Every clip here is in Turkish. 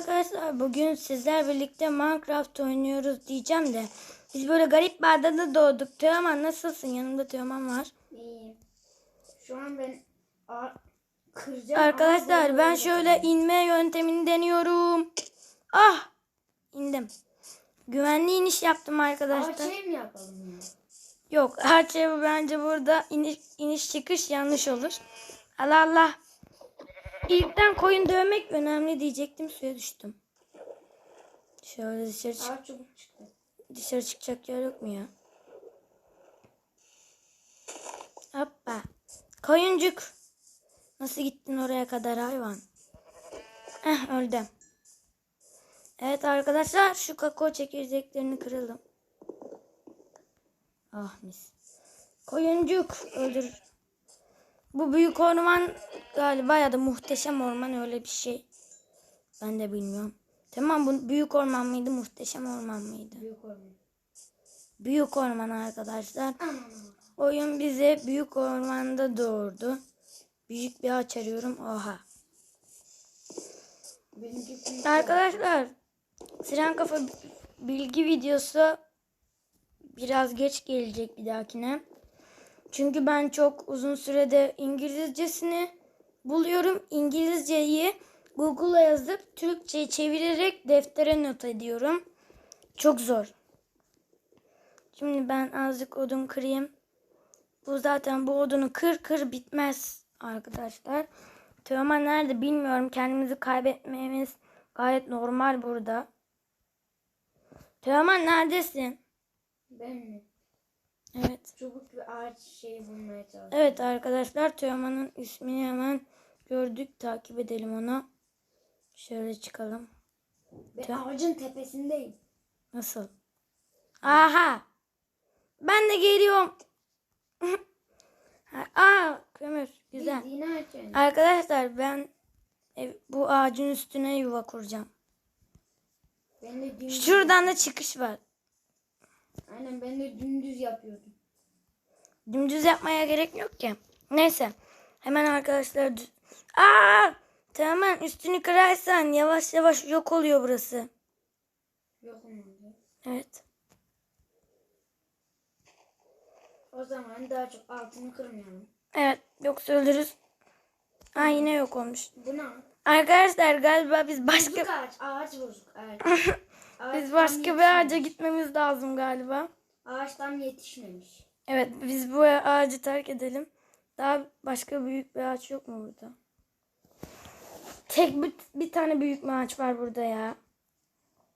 arkadaşlar bugün sizler birlikte Minecraft oynuyoruz diyeceğim de biz böyle garip bir adada doğduk. Teoman nasılsın? Yanımda Teoman var. İyiyim. Şu an ben kıracağım. Arkadaşlar ben şöyle inme yöntemini deniyorum. Ah! indim. Güvenli iniş yaptım arkadaşlar. şey mi yapalım ya? Yok her şey bence burada iniş, iniş çıkış yanlış olur. Allah Allah. İlkten koyun dövmek önemli diyecektim suya düştüm. Şöyle dışarı çık. Aa çubuk çıktı. Dışarı çıkacak yer yok mu ya? Hoppa. Koyuncuk. Nasıl gittin oraya kadar hayvan? Eh öldüm. Evet arkadaşlar şu kakao çekirdeklerini kıralım. Ah mis. Koyuncuk öldür. Bu büyük orman galiba ya da muhteşem orman öyle bir şey. Ben de bilmiyorum. Tamam bu büyük orman mıydı muhteşem orman mıydı? Büyük orman. Büyük orman arkadaşlar. Oyun bize büyük ormanda doğurdu. Büyük bir ağaç arıyorum. Oha. Arkadaşlar Siren Kafa bilgi videosu biraz geç gelecek bir dahakine. Çünkü ben çok uzun sürede İngilizcesini buluyorum. İngilizceyi Google'a yazıp Türkçe'ye çevirerek deftere not ediyorum. Çok zor. Şimdi ben azıcık odun kırayım. Bu zaten bu odunu kır kır bitmez arkadaşlar. Teoman nerede bilmiyorum. Kendimizi kaybetmemiz gayet normal burada. Teoman neredesin? Ben mi? Evet. Çubuk bir ağaç şeyi bulmaya çalışıyorum. Evet arkadaşlar Teoman'ın ismini hemen gördük. Takip edelim onu. Şöyle çıkalım. Ben ağacın tepesindeyim. Nasıl? Aha. Ben de geliyorum. Aa kömür. Güzel. Arkadaşlar ben ev- bu ağacın üstüne yuva kuracağım. Ben de dümdüz. Şuradan da çıkış var. Aynen ben de dümdüz yapıyordum. Dümdüz yapmaya gerek yok ki. Neyse. Hemen arkadaşlar. dü- Aa! Tamam üstünü kırarsan yavaş yavaş yok oluyor burası. Yok olmadı. Evet. O zaman daha çok altını kırmayalım. Evet. Yoksa ölürüz. Aa yine yok olmuş. Bu ne? Arkadaşlar galiba biz başka Bozuk ağaç. Ağaç bozuk. Evet. Biz başka bir ağaca gitmemiz lazım galiba. Ağaç tam yetişmemiş. Evet biz bu ağacı terk edelim. Daha başka büyük bir ağaç yok mu burada? Tek bir, bir tane büyük bir ağaç var burada ya.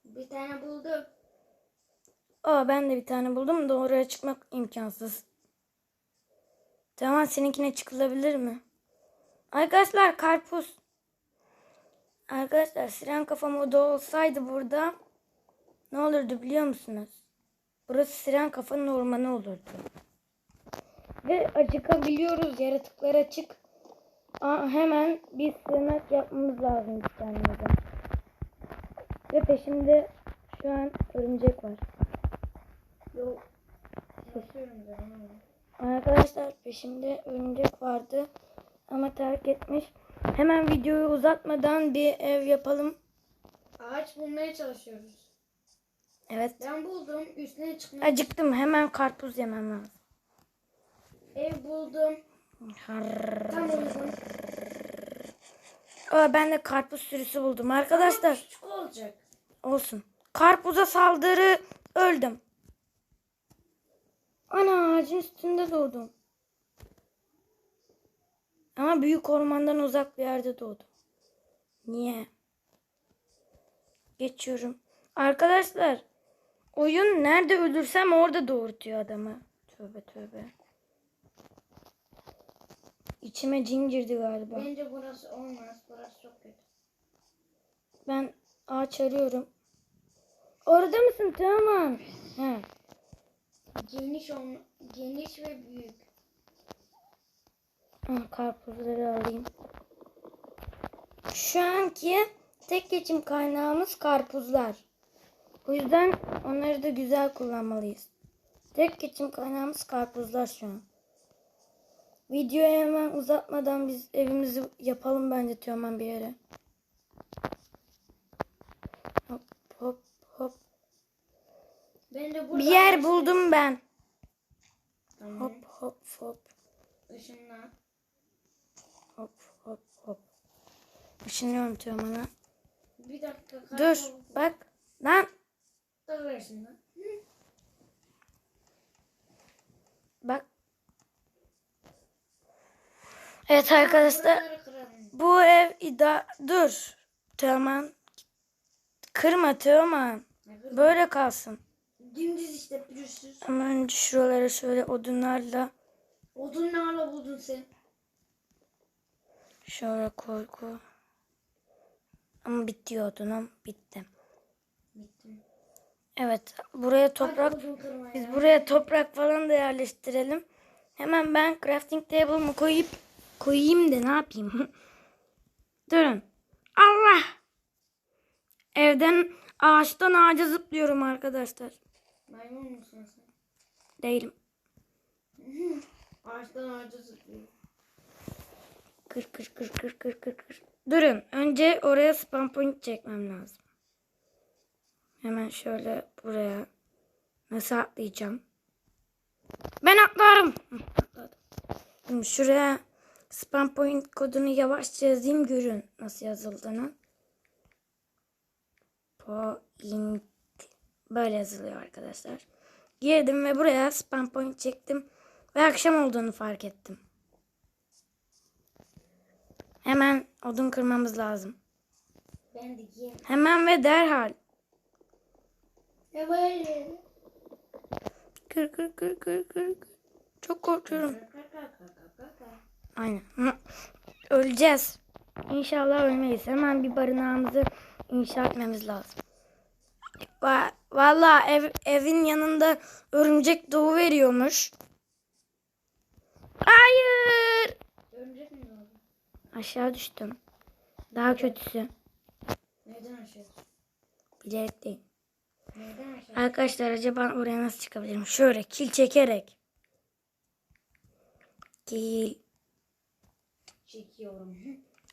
Bir tane buldum. Aa ben de bir tane buldum da oraya çıkmak imkansız. Tamam seninkine çıkılabilir mi? Arkadaşlar karpuz. Arkadaşlar siren kafa modu olsaydı burada ne olurdu biliyor musunuz? Burası siren kafanın ormanı olurdu. Ve acıkabiliyoruz yaratıklar açık. Aa, hemen bir sığınak yapmamız lazım kendimize. Ve peşimde şu an örümcek var. Yok. Arkadaşlar peşimde örümcek vardı ama terk etmiş. Hemen videoyu uzatmadan bir ev yapalım. Ağaç bulmaya çalışıyoruz. Evet. Ben buldum. Üstüne çıkmaya Acıktım hemen karpuz yemem lazım. Ev buldum. Tam. Aa, ben de karpuz sürüsü buldum arkadaşlar. Küçük olacak. Olsun. Karpuza saldırı öldüm. Ana ağacın üstünde doğdum. Ama büyük ormandan uzak bir yerde doğdum. Niye? Geçiyorum. Arkadaşlar oyun nerede ölürsem orada doğurtuyor adamı. Tövbe tövbe. İçime cin girdi galiba. Bence burası olmaz. Burası çok kötü. Ben ağaç arıyorum. Orada mısın? Tamam. He. Geniş olma, geniş ve büyük. Ah, karpuzları alayım. Şu anki tek geçim kaynağımız karpuzlar. O yüzden onları da güzel kullanmalıyız. Tek geçim kaynağımız karpuzlar şu an. Videoyu hemen uzatmadan biz evimizi yapalım bence Teoman bir yere. Hop hop hop. Ben de bir yer başlayayım. buldum ben. Tamam. Hop hop hop. Işınla. Hop hop hop. Işınlıyorum Teoman'a. Bir dakika. Dur bak. Lan. Dur ver şimdi. bak. Evet arkadaşlar. Bu ev ida... Dur. Teoman. Kırma Teoman. Böyle kalsın. Dümdüz işte pürüzsüz. Ama önce şuralara şöyle odunlarla Odun ne ara buldun sen? şöyle koy. Ama bitti odunum. Bitti. Bitti. Evet. Buraya toprak. Biz buraya toprak falan da yerleştirelim. Hemen ben crafting table'ımı koyup koyayım da ne yapayım? Durun. Allah! Evden ağaçtan ağaca zıplıyorum arkadaşlar. Maymun musun sen? Değilim. Ağaçtan ağaca zıplıyor. Kır kır kır kır kır kır kır. Durun. Önce oraya spam point çekmem lazım. Hemen şöyle buraya. Nasıl atlayacağım? Ben atlarım. Şimdi şuraya spam point kodunu yavaşça yazayım görün nasıl yazıldığını. Point. Böyle yazılıyor arkadaşlar. Girdim ve buraya spam point çektim. Ve akşam olduğunu fark ettim. Hemen odun kırmamız lazım. Hemen ve derhal. Ya böyle. Kır kır kır kır kır. Çok korkuyorum. Aynen. Öleceğiz. İnşallah ölmeyiz. Hemen bir barınağımızı inşa etmemiz lazım. Va Valla ev, evin yanında örümcek doğu veriyormuş. Hayır. Örümcek mi oldu? Aşağı düştüm. Daha kötüsü. Neden aşağı? Bilerek değil. Arkadaşlar acaba oraya nasıl çıkabilirim? Şöyle kil çekerek. Kil Çekiyorum.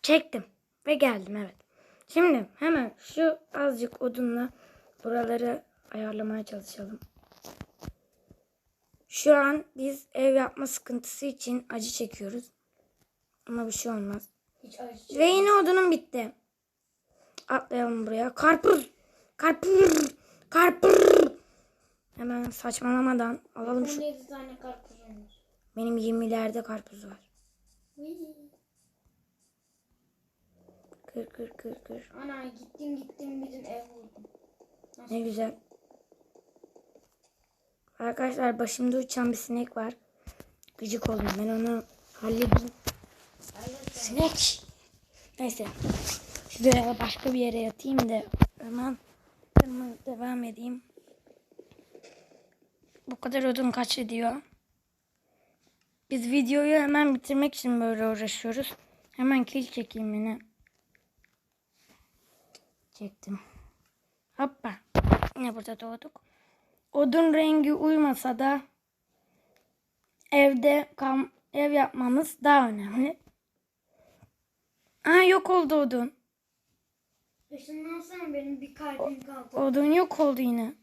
çektim ve geldim evet. Şimdi hemen şu azıcık odunla buraları ayarlamaya çalışalım. Şu an biz ev yapma sıkıntısı için acı çekiyoruz. Ama bir şey olmaz. Hiç acı Ve yine odunum bitti. Atlayalım buraya. Karpuz. Karpuz. Karpuz. Hemen saçmalamadan alalım şu 17 tane karpuzum var. Benim 20'lerde karpuz var. Kır kır kır kır. Ana gittim gittim bir ev buldum. Ne güzel. Arkadaşlar başımda uçan bir sinek var. Gıcık oldum ben onu halledeyim. Sinek. Neyse. Şuraya başka bir yere yatayım da hemen hemen devam edeyim. Bu kadar odun kaç ediyor? Biz videoyu hemen bitirmek için böyle uğraşıyoruz. Hemen kill çekeyim yine. Çektim. Hoppa. Yine burada doğduk. Odun rengi uymasa da evde kam ev yapmamız daha önemli. Aa yok oldu odun. Işınlansan benim bir kalbim kaldı. Odun yok oldu yine.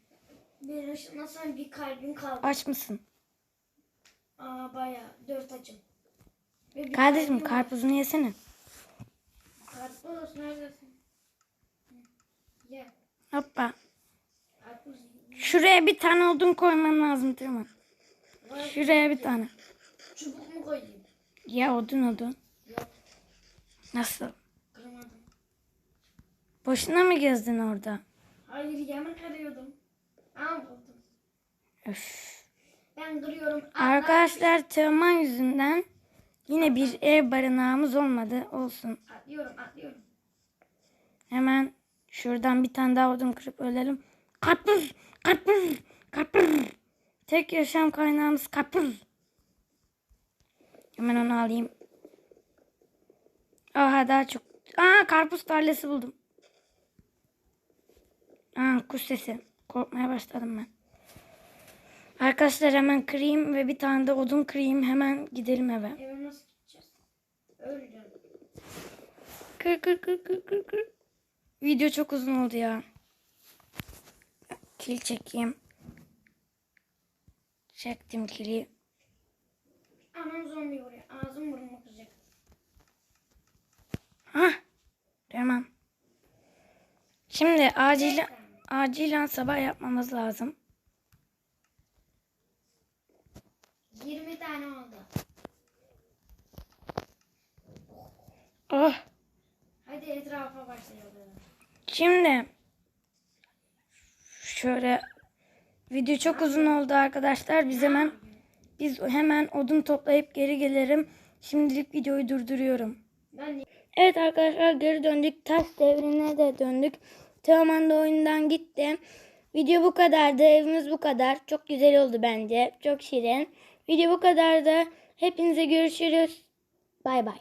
Bir ışınlansan bir kalbim kaldı. Aç mısın? Aa baya dört açım. Ve bir Kardeşim kalbim var. karpuzunu yesene. Karpuz neredesin? Gel. Hoppa. Karpuz. Şuraya bir tane odun koyman lazım Tırman. Var. Şuraya bir tane. Çubuk mu koyayım? Ya odun odun. Yok Nasıl? Boşuna mı gezdin orada? Hayır yemek arıyordum. Aa buldum. Öf. Ben kırıyorum. Aa, Arkadaşlar Teoman yüzünden yine bir ev barınağımız olmadı. Olsun. Atlıyorum atlıyorum. Hemen şuradan bir tane daha odun kırıp ölelim. Karpuz! Karpuz! Karpuz! Tek yaşam kaynağımız karpuz. Hemen onu alayım. Aha daha çok. Aa karpuz tarlası buldum. Aa kuş sesi. Korkmaya başladım ben. Arkadaşlar hemen kırayım ve bir tane de odun kırayım. Hemen gidelim eve. Eve nasıl gideceğiz? Öleceğim. Kır kır kır kır kır kır. Video çok uzun oldu ya. Kil çekeyim. Çektim kili. Anam zombi vuruyor. Ağzım burnum kıracak. Hah. Tamam. Şimdi acil acilen sabah yapmamız lazım. 20 tane oldu. Oh. Hadi etrafa başlayalım. Şimdi şöyle video çok uzun oldu arkadaşlar. Biz hemen biz hemen odun toplayıp geri gelirim. Şimdilik videoyu durduruyorum. Evet arkadaşlar geri döndük. Taş devrine de döndük. Teoman da oyundan gitti. Video bu kadardı. Evimiz bu kadar. Çok güzel oldu bence. Çok şirin. Video bu kadardı. Hepinize görüşürüz. Bay bay.